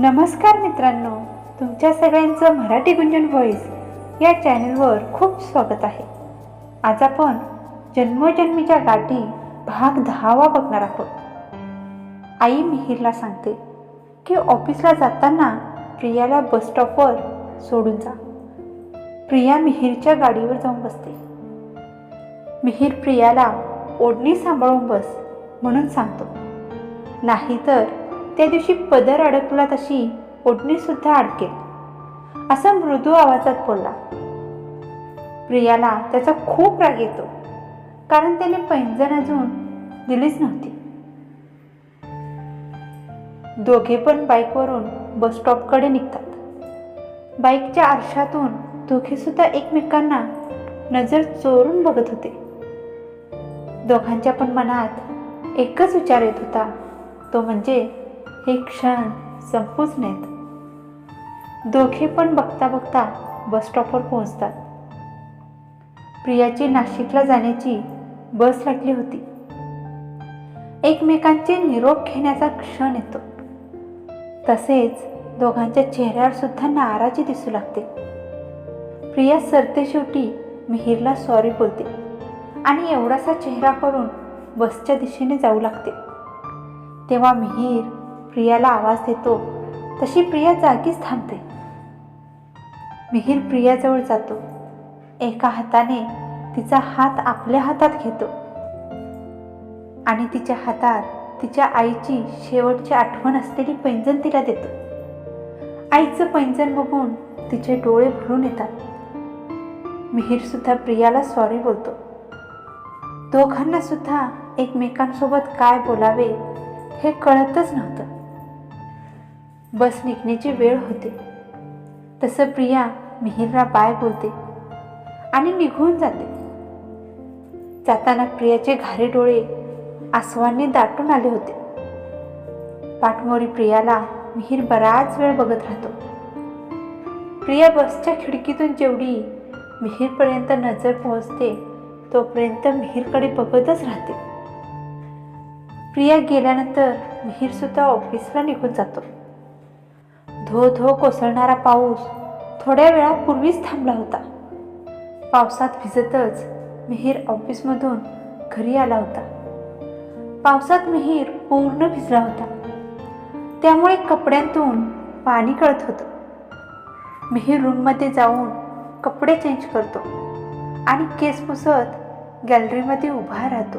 नमस्कार मित्रांनो तुमच्या सगळ्यांचं मराठी गुंजन व्हॉईस या चॅनलवर खूप स्वागत आहे. आज आपण जन्मोजन्मीच्या गाठी भाग दहावा बघणार आहोत. आई मिहीरला सांगते की ऑफिसला जाताना प्रियाला बस स्टॉपवर सोडून जा. प्रिया मिहीरच्या गाडीवर जाऊन बसते. मिहीर प्रियाला ओढणी सांभाळून बस म्हणून सांगतो. नाहीतर त्या दिवशी पदर अडकला तशी ओढणीसुद्धा अडकेल. असा मृदू आवाजात बोलला. प्रियाला त्याचा खूप राग येतो. कारण त्याने पैंजण अजून दिलीच नव्हती. दोघे पण बाईकवरून बस स्टॉपकडे निघतात. बाईकच्या आरशातून दोघे सुद्धा एकमेकांना नजर चोरून बघत होते. दोघांच्या पण मनात एकच विचार येत होता. तो म्हणजे हे क्षण संपूच नाहीत. दोघे पण बघता बघता बस स्टॉपवर पोहोचतात. प्रियाची नाशिकला जाण्याची बस लागली होती. एकमेकांचे निरोप घेण्याचा क्षण येतो. तसेच दोघांच्या चेहऱ्यावर सुद्धा नाराजी दिसू लागते. प्रिया सरते शेवटी मिहिरला सॉरी बोलते आणि एवढासा चेहरा करून बसच्या दिशेने जाऊ लागते. तेव्हा मिहीर प्रियाला आवाज देतो. तशी प्रिया जागीच थांबते. मिहीर प्रियाजवळ जातो. एका हाताने तिचा हात आपल्या हातात घेतो. आणि तिच्या हातात तिच्या आईची शेवटची आठवण असलेली पैंजण तिला देतो. आईचं पैंजण बघून तिचे डोळे भरून येतात. मिहीर सुद्धा प्रियाला सॉरी बोलतो. दोघांना सुद्धा एकमेकांसोबत काय बोलावे हे कळतच नव्हतं. बस निघण्याची वेळ होते. तसं प्रिया मिहिरला बाय बोलते आणि निघून जाते. जाताना प्रियाचे घारे डोळे आसवांनी दाटून आले होते. पाठमोरी प्रियाला मिहीर बराच वेळ बघत राहतो. प्रिया बसच्या खिडकीतून जेवढी मिहीरपर्यंत नजर पोहोचते तोपर्यंत मिहीरकडे बघतच राहते. प्रिया गेल्यानंतर मिहीरसुद्धा ऑफिसला निघून जातो. धो धो कोसळणारा पाऊस थोड्या वेळापूर्वीच थांबला होता. पावसात भिजतच मिहीर ऑफिसमधून घरी आला होता. पावसात मिहीर पूर्ण भिजला होता. त्यामुळे कपड्यांतून पाणी कळत होतं. मिहीर रूममध्ये जाऊन कपडे चेंज करतो आणि केस पुसत गॅलरीमध्ये उभा राहतो.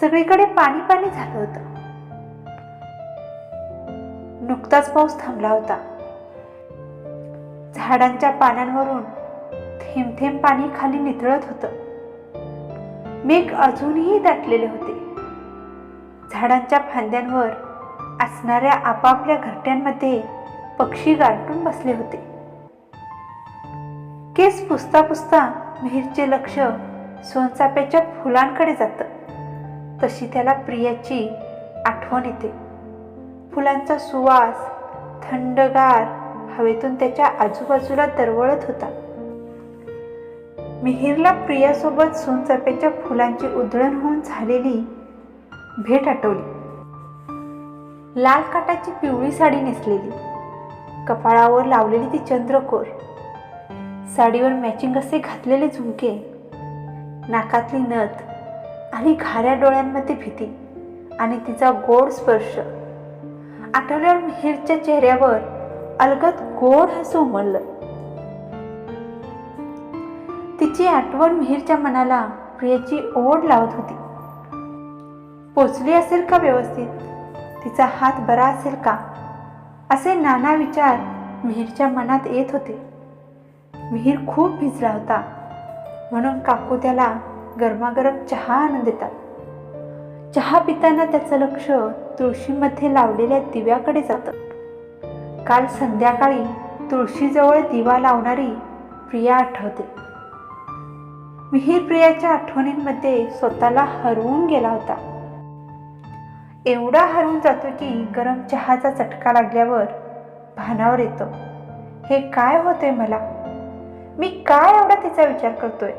सगळीकडे पाणी पाणी झालं होतं. नुकताच पाऊस थांबला होता. झाडांच्या पानांवरून थेंब थेंब पाणी खाली नितळत होतं. मेघ अजूनही दाटलेले होते. झाडांच्या फांद्यांवर असणाऱ्या आपापल्या घरट्यांमध्ये पक्षी गारटून बसले होते. केस पुसता पुसता मिहीरचे लक्ष सोनचाप्याच्या फुलांकडे जातं. तशी त्याला प्रियाची आठवण येते. फुलांचा सुवास थंडगार हवेतून त्याच्या आजूबाजूला दरवळत होता. मिहिरला प्रियासोबत सोनचाफ्याच्या फुलांची उधळण होऊन झालेली भेट आठवली. लाल काटाची पिवळी साडी नेसलेली. कपाळावर लावलेली ती चंद्रकोर. साडीवर मॅचिंग असे घातलेले झुमके. नाकातली नथ आणि घाऱ्या डोळ्यांमध्ये भीती आणि तिचा गोड स्पर्श. आठवल्यावर मिहीरच्या चेहऱ्यावर अलगत गोड हसू उमललं. तिची आठवण मिहीरच्या मनाला प्रियाची ओढ लावत होती. पोचली असेल का व्यवस्थित? तिचा हात बरा असेल का? असे नाना विचार मिहीरच्या मनात येत होते. मिहीर खूप भिजला होता. म्हणून काकू त्याला गरमागरम चहा आणून देतात. चहा पिताना त्याचं लक्ष तुळशीमध्ये लावलेल्या दिव्याकडे जातं. काल संध्याकाळी तुळशीजवळ दिवा लावणारी प्रिया आठवते. मिहीर प्रियाच्या आठवणींमध्ये स्वतःला हरवून गेला होता. एवढा हरवून जातो की गरम चहाचा चटका लागल्यावर भानावर येतो. हे काय होतंय मला? मी काय एवढा तिचा विचार करतोय?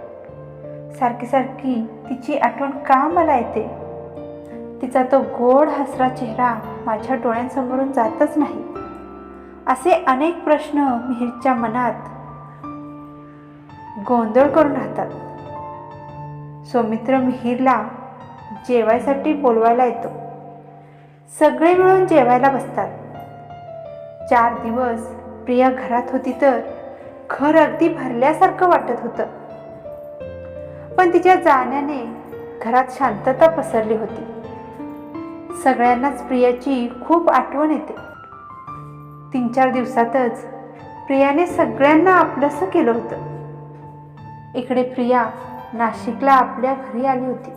सारखी सारखी तिची आठवण का मला येते? तिचा तो गोड हसरा चेहरा माझ्या डोळ्यांसमोरून जातच नाही. असे अनेक प्रश्न मिहीरच्या मनात गोंधळ करून राहतात. सौमित्र मिहीरला जेवायसाठी बोलवायला येतो. सगळे मिळून जेवायला बसतात. चार दिवस प्रिया घरात होती तर घर अगदी भरल्यासारखं वाटत होतं. पण तिच्या जाण्याने घरात शांतता पसरली होती. सगळ्यांनाच प्रियाची खूप आठवण येते. तीन चार दिवसातच प्रियाने सगळ्यांना आपलंसं केलं होतं. इकडे प्रिया नाशिकला आपल्या घरी आली होती.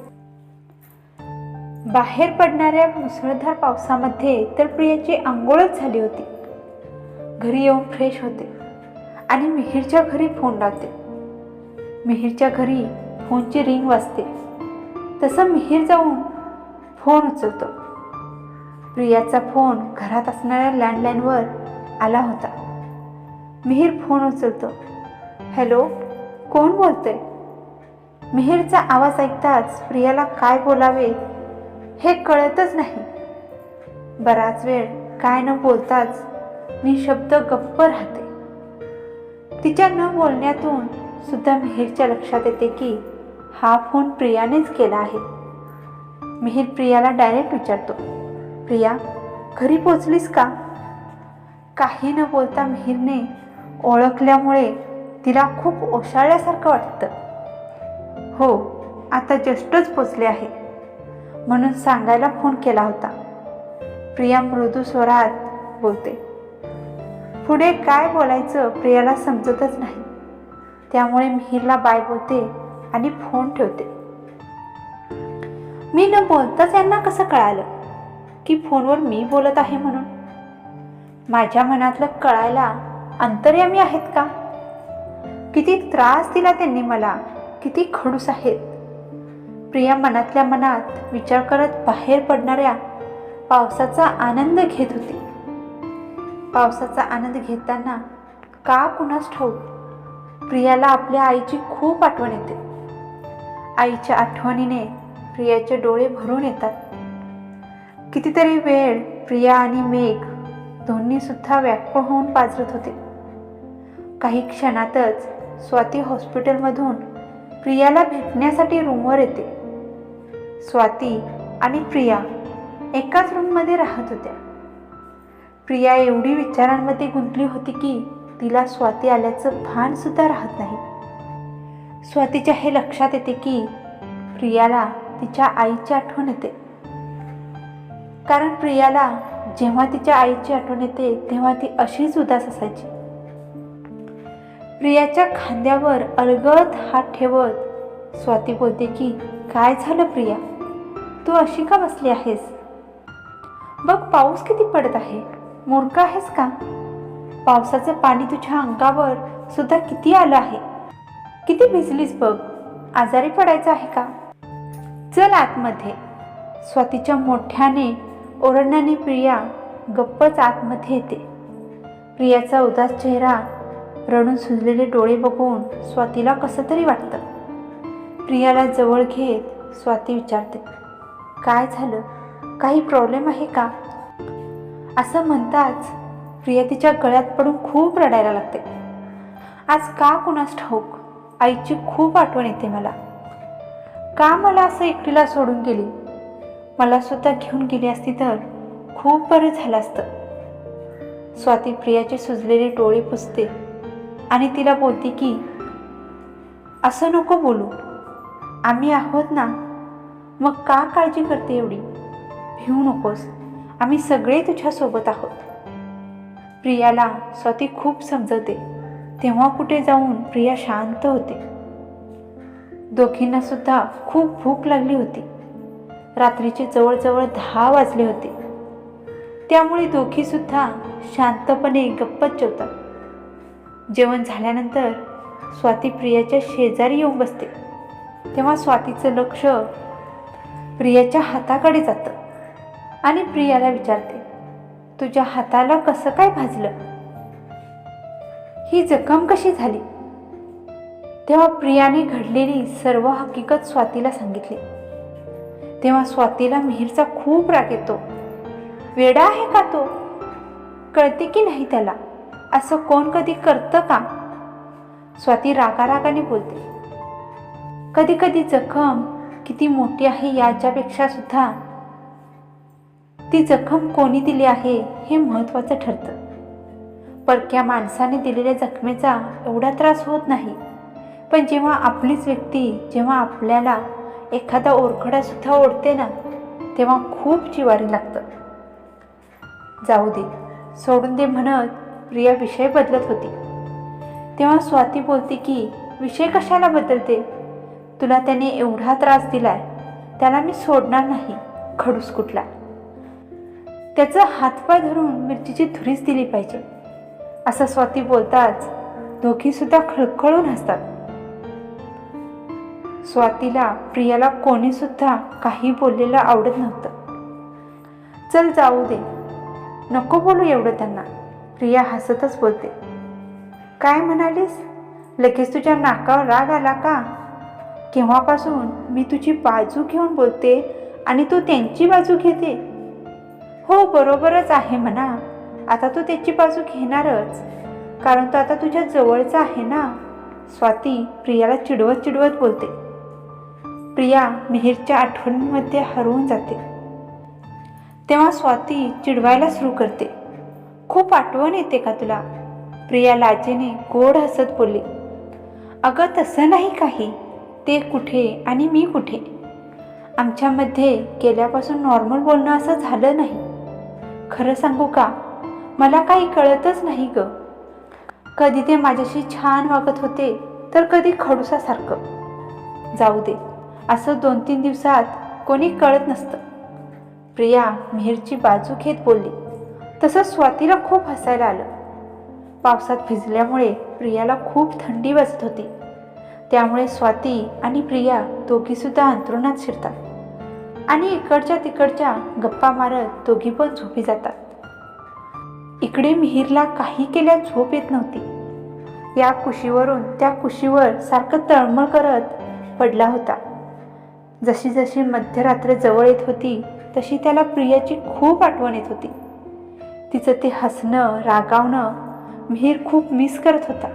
बाहेर पडणाऱ्या मुसळधार पावसामध्ये तर प्रियाची आंघोळच झाली होती. घरी येऊन फ्रेश होते आणि मिहीरच्या घरी फोन लावते. मिहीरच्या घरी फोनची रिंग वाजते. तसं मिहीर जाऊन फोन उचलतो. प्रियाचा फोन घरात असणाऱ्या लँडलाईनवर आला होता. मिहीर फोन उचलतो. हॅलो कोण बोलतंय? मिहीरचा आवाज ऐकताच प्रियाला काय बोलावे हे कळतच नाही. बराच वेळ काय न बोलताच निशब्द गप्प राहते. तिच्या न बोलण्यातून सुद्धा मिहीरच्या लक्षात येते की हा फोन प्रियानेच केला आहे. मिहीर प्रियाला डायरेक्ट विचारतो. प्रिया घरी पोचलीस का? काही न बोलता मिहीरने ओळखल्यामुळे तिला खूप ओशाळल्यासारखं वाटतं. हो आता जस्टच पोचले आहे म्हणून सांगायला फोन केला होता. प्रिया मृदू स्वरात बोलते पुढे काय बोलायचं प्रियाला समजतच नाही. त्यामुळे मिहीरला बाय बोलते आणि फोन ठेवते. मी न बोलताच यांना कसं कळालं? की फोनवर मी बोलत आहे म्हणून. माझ्या मनातलं कळायला अंतर्यामी आहेत का? किती त्रास दिला त्यांनी मला किती खडूस आहेत. प्रिया मनातल्या मनात विचार करत बाहेर पडणाऱ्या पावसाचा आनंद घेत होती. पावसाचा आनंद घेताना का कुणास ठाऊक प्रियाला आपल्या आईची खूप आठवण येते. आईच्या आठवणीने प्रियाचे डोळे भरून येतात. कितीतरी वेळ प्रिया आणि मेघ दोन्ही सुद्धा व्याकुळ होऊन पाजरत होते. काही क्षणातच स्वाती हॉस्पिटलमधून प्रियाला भेटण्यासाठी रूमवर येते. स्वाती आणि प्रिया एकाच रूममध्ये राहत होत्या. प्रिया एवढी विचारांमध्ये गुंतली होती की तिला स्वाती आल्याचं भान सुद्धा राहत नाही. स्वातीच्या हे लक्षात येते की प्रियाला तिच्या आईची आठवण येते. कारण प्रियाला जेव्हा तिच्या आईची आठवण येते तेव्हा ती अशीच उदास असायची. प्रियाच्या खांद्यावर अलगद हात ठेवत स्वाती बोलते की काय झालं प्रिया? तू अशी का बसली आहेस? बघ पाऊस किती पडत आहे. मूर्ख आहेस का? पावसाचं पाणी तुझ्या अंगावर सुद्धा किती आलं आहे. किती भिजलीस बघ. आजारी पडायचं आहे का? चल आतमध्ये. स्वातीच्या मोठ्याने ओरडण्याने प्रिया गप्पच आतमध्ये येते. प्रियाचा उदास चेहरा रडून सुजलेले डोळे बघून स्वातीला कसं तरी वाटतं. प्रियाला जवळ घेत स्वाती विचारते काय झालं? काही प्रॉब्लेम आहे का? असं म्हणताच प्रिया तिच्या गळ्यात पडून खूप रडायला लागते. आज का कुणास ठाऊक? आईची खूप आठवण येते मला. का मला असं एकटीला सोडून गेली? मला सुद्धा घेऊन गेली असती तर खूप बरं झालं असतं. स्वाती प्रियाचे सुजलेले डोळे पुसते आणि तिला बोलते की असं नको बोलू. आम्ही आहोत ना. मग का काळजी करते एवढी? भिवू नकोस. आम्ही सगळे तुझ्यासोबत आहोत. प्रियाला स्वाती खूप समजवते. तेव्हा कुठे जाऊन प्रिया शांत होते. दोघींना सुद्धा खूप भूक लागली होती. रात्रीचे जवळजवळ दहा वाजले होते. त्यामुळे दोघी सुद्धा शांतपणे गप्पच जेवतात. जेवण झाल्यानंतर स्वाती प्रियाच्या शेजारी येऊन बसते. तेव्हा स्वातीचं लक्ष प्रियाच्या हाताकडे जातं आणि प्रियाला विचारते तुझ्या हाताला कसं काय भाजलं? ही जखम कशी झाली? तेव्हा प्रियाने घडलेली सर्व हकीकत स्वातीला सांगितली. तेव्हा स्वातीला मिहीरचा खूप राग येतो. वेडा आहे का तो? कळते की नाही त्याला? असं कोण कधी करतं का? स्वाती रागारागाने बोलते. कधी कधी जखम किती मोठी आहे याच्यापेक्षा सुद्धा ती जखम कोणी दिली आहे हे महत्त्वाचं ठरतं. परक्या माणसाने दिलेल्या जखमेचा एवढा त्रास होत नाही. पण जेव्हा आपलीच व्यक्ती जेव्हा आपल्याला एखादा ओरखडासुद्धा ओढते ना तेव्हा खूप जिवारी लागतं. जाऊ दे सोडून दे म्हणत प्रिया विषय बदलत होती. तेव्हा स्वाती बोलते की विषय कशाला बदलते? तुला त्याने एवढा त्रास दिलाय त्याला मी सोडणार नाही खडूस कुठला. त्याचा हातपाय धरून मिरचीची धुरीच दिली पाहिजे. असं स्वाती बोलताच दोघीसुद्धा खळखळून हसतात. स्वातीला प्रियाला कोणीसुद्धा काही बोललेलं आवडत नव्हतं. चल जाऊ दे. नको बोलू एवढं त्यांना. प्रिया हसतच बोलते. काय म्हणालीस? लगेच तुझ्या नाकावर राग आला का? केव्हापासून मी तुझी बाजू घेऊन बोलते आणि तू त्यांची बाजू घेते? हो बरोबरच आहे म्हणा. आता तू त्याची बाजू घेणारच. कारण तो आता तुझ्या जवळचा आहे ना. स्वाती प्रियाला चिडवत चिडवत बोलते. प्रिया मिहीरच्या आठवणींमध्ये हरवून जाते. तेव्हा स्वाती चिडवायला सुरू करते. खूप आठवण येते का तुला? प्रिया लाजेने गोड हसत बोलली. अगं तसं नाही काही. ते कुठे आणि मी कुठे? आमच्यामध्ये गेल्यापासून नॉर्मल बोलणं असं झालं नाही. खरं सांगू का? मला काही कळतच नाही ग. कधी ते माझ्याशी छान वागत होते तर कधी खडूसासारखं. जाऊ दे. असं दोन तीन दिवसात कोणी कळत नसतं. प्रिया मिहीरची बाजू घेत बोलली. तसं स्वातीला खूप हसायला आलं. पावसात भिजल्यामुळे प्रियाला खूप थंडी वाजत होती. त्यामुळे स्वाती आणि प्रिया दोघीसुद्धा अंथरुणात शिरतात. आणि इकडच्या तिकडच्या गप्पा मारत दोघी पण झोपी जातात. इकडे मिहीरला काही केल्या झोप येत नव्हती. या कुशीवरून त्या कुशीवर सारखं तळमळ करत पडला होता. जशी जशी मध्यरात्र जवळ येत होती तशी त्याला प्रियाची खूप आठवण येत होती. तिचं ते हसणं रागावणं मिहीर खूप मिस करत होता.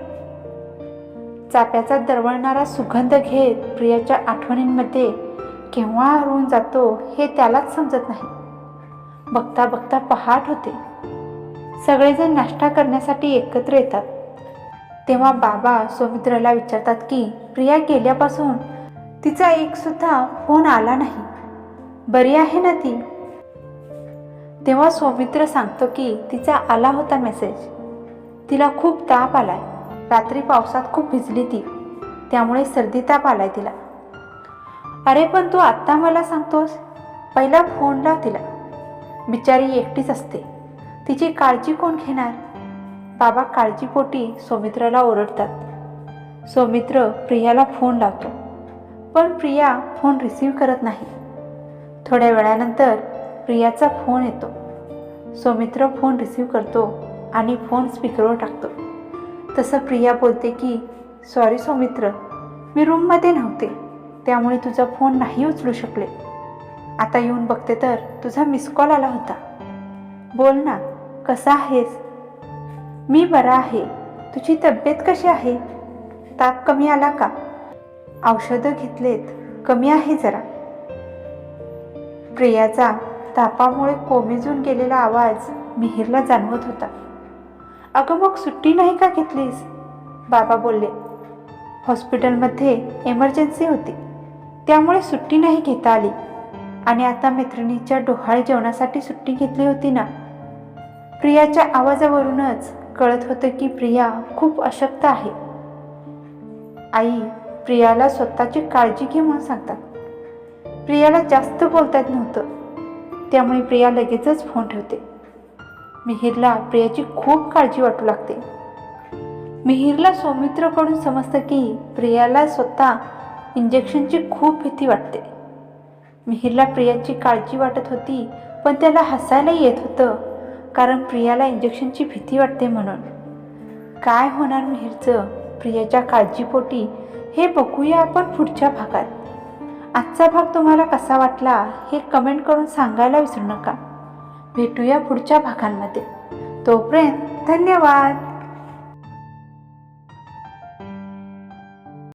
चाप्याचा दरवळणारा सुगंध घेत प्रियाच्या आठवणींमध्ये केव्हा हरवून जातो हे त्यालाच समजत नाही. बघता बघता पहाट होते. सगळेजण नाश्ता करण्यासाठी एकत्र येतात. तेव्हा बाबा सौमित्राला विचारतात की प्रिया गेल्यापासून तिचा एकसुद्धा फोन आला नाही. बरी आहे ना ती? तेव्हा सौमित्र सांगतो की तिचा आला होता मेसेज तिला खूप ताप आलाय. रात्री पावसात खूप भिजली ती. त्यामुळे सर्दी ताप आलाय तिला. अरे पण तू आत्ता मला सांगतोस? पहिला फोन लाव तिला. बिचारी एकटीच असते. तिची काळजी कोण घेणार? बाबा काळजीपोटी सौमित्राला ओरडतात. सौमित्र प्रियाला फोन लावतो. पण प्रिया फोन रिसीव्ह करत नाही. थोड्या वेळानंतर प्रियाचा फोन येतो. सौमित्र फोन रिसीव्ह करतो आणि फोन स्पीकरवर टाकतो. तसं प्रिया बोलते की सॉरी सौमित्र मी रूममध्ये नव्हते त्यामुळे तुझा फोन नाही उचलू शकले. आता येऊन बघते तर तुझा मिस कॉल आला होता. बोल ना कसा आहेस? मी बरा आहे. तुझी तब्येत कशी आहे? ताप कमी आला का? औषधं घेतलेत. कमी आहे जरा. प्रियाचा तापामुळे कोमेजून गेलेला आवाज मिहिरला जाणवत होता. अगं मग सुट्टी नाही का घेतलीस? बाबा बोलले. हॉस्पिटलमध्ये एमर्जन्सी होती. त्यामुळे सुट्टी नाही घेता आली. आणि आता मैत्रिणीच्या डोहाळे जेवणासाठी सुट्टी घेतली होती ना? प्रियाच्या आवाजावरूनच कळत होतं की प्रिया खूप अशक्त आहे. आई प्रियाला स्वतःची काळजी घे म्हणून सांगतात. प्रियाला जास्त बोलता येत नव्हतं. त्यामुळे प्रिया लगेचच फोन ठेवते. मिहिरला प्रियाची खूप काळजी वाटू लागते. मिहिरला सौमित्रकडून समजतं की प्रियाला स्वतः इंजेक्शनची खूप भीती वाटते. मिहिरला प्रियाची काळजी वाटत होती पण त्याला हसायला येत होतं कारण प्रियाला इंजेक्शनची भीती वाटते म्हणून. काय होणार मिहिरचं? प्रियाच्या काळजीपोटी हे बघूया आपण पुढच्या भागात. आजचा भाग तुम्हाला कसा वाटला हे कमेंट करून सांगायला विसरू नका. भेटूया पुढच्या भागांमध्ये. तोपर्यंत धन्यवाद!